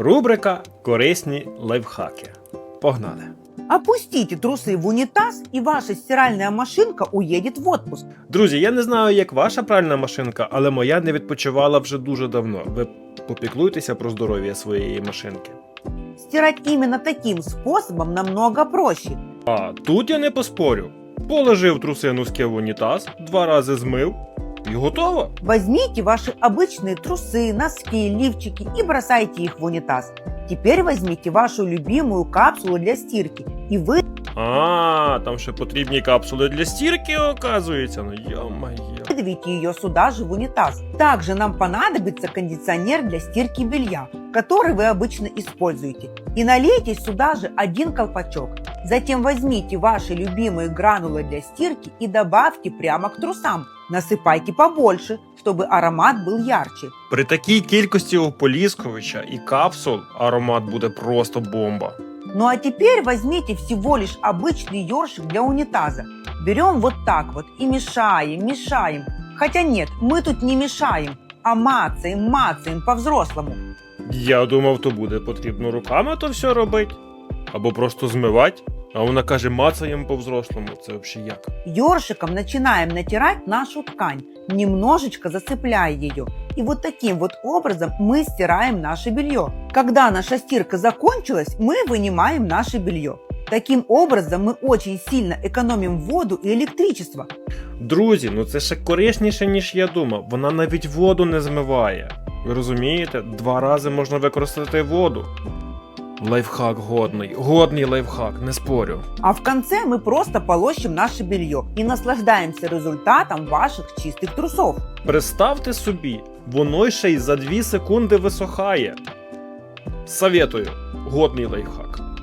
Рубрика Корисні лайфхаки. Погнали! Опустите трусы в унитаз, и ваша стиральная машинка уедет в отпуск. Друзі, я не знаю, як ваша пральна машинка, але моя не відпочивала вже дуже давно. Ви попіклуйтеся про здоров'я своєї машинки. Стирать именно таким способом намного проще. А тут я не поспорю. Положив труси носки в унітаз, два рази змив і готово. Возьмите ваши обычные трусы, носки, лифчики и бросайте их в унитаз. Теперь возьмите вашу любимую капсулу для стирки, и вы А, там ще потрібні капсули для стірки, оказується. Ну йо-моє. выдавите ее сюда же в унитаз. Также нам понадобится кондиционер для стирки белья, который вы обычно используете. И налейте сюда же один колпачок. Затем возьмите ваши любимые гранулы для стирки и добавьте прямо к трусам. Насыпайте побольше, чтобы аромат был ярче. При такій кількості ополіскувача і капсул аромат буде просто бомба. Ну а теперь возьмите всего лишь обычный ёршик для унитаза. Берем вот так вот и мешаем, мешаем. Хотя нет, мы тут не мешаем, а мацаем, мацаем по-взрослому. Я думав, то буде потрібно руками то все робити. Або просто змивати. А вона каже, мацаєм по-взрослому. Це взагалі як? Ёршиком начинаем натирать нашу ткань, немножечко засыпляя ее. И вот таким вот образом мы стираем наше белье. Когда наша стирка закончилась, мы вынимаем наше белье. Таким образом мы очень сильно экономим воду и электричество. Друзі, ну це ще корисніше, ніж я думав. Вона навіть воду не змиває. Ви розумієте? Два рази можна використати воду. Лайфхак годний, годний лайфхак, не спорю. А в конце мы просто полощем наше белье и наслаждаемся результатом ваших чистых трусов. Представте собі, воно ще й за 2 секунди висохає. Советую, годний лайфхак.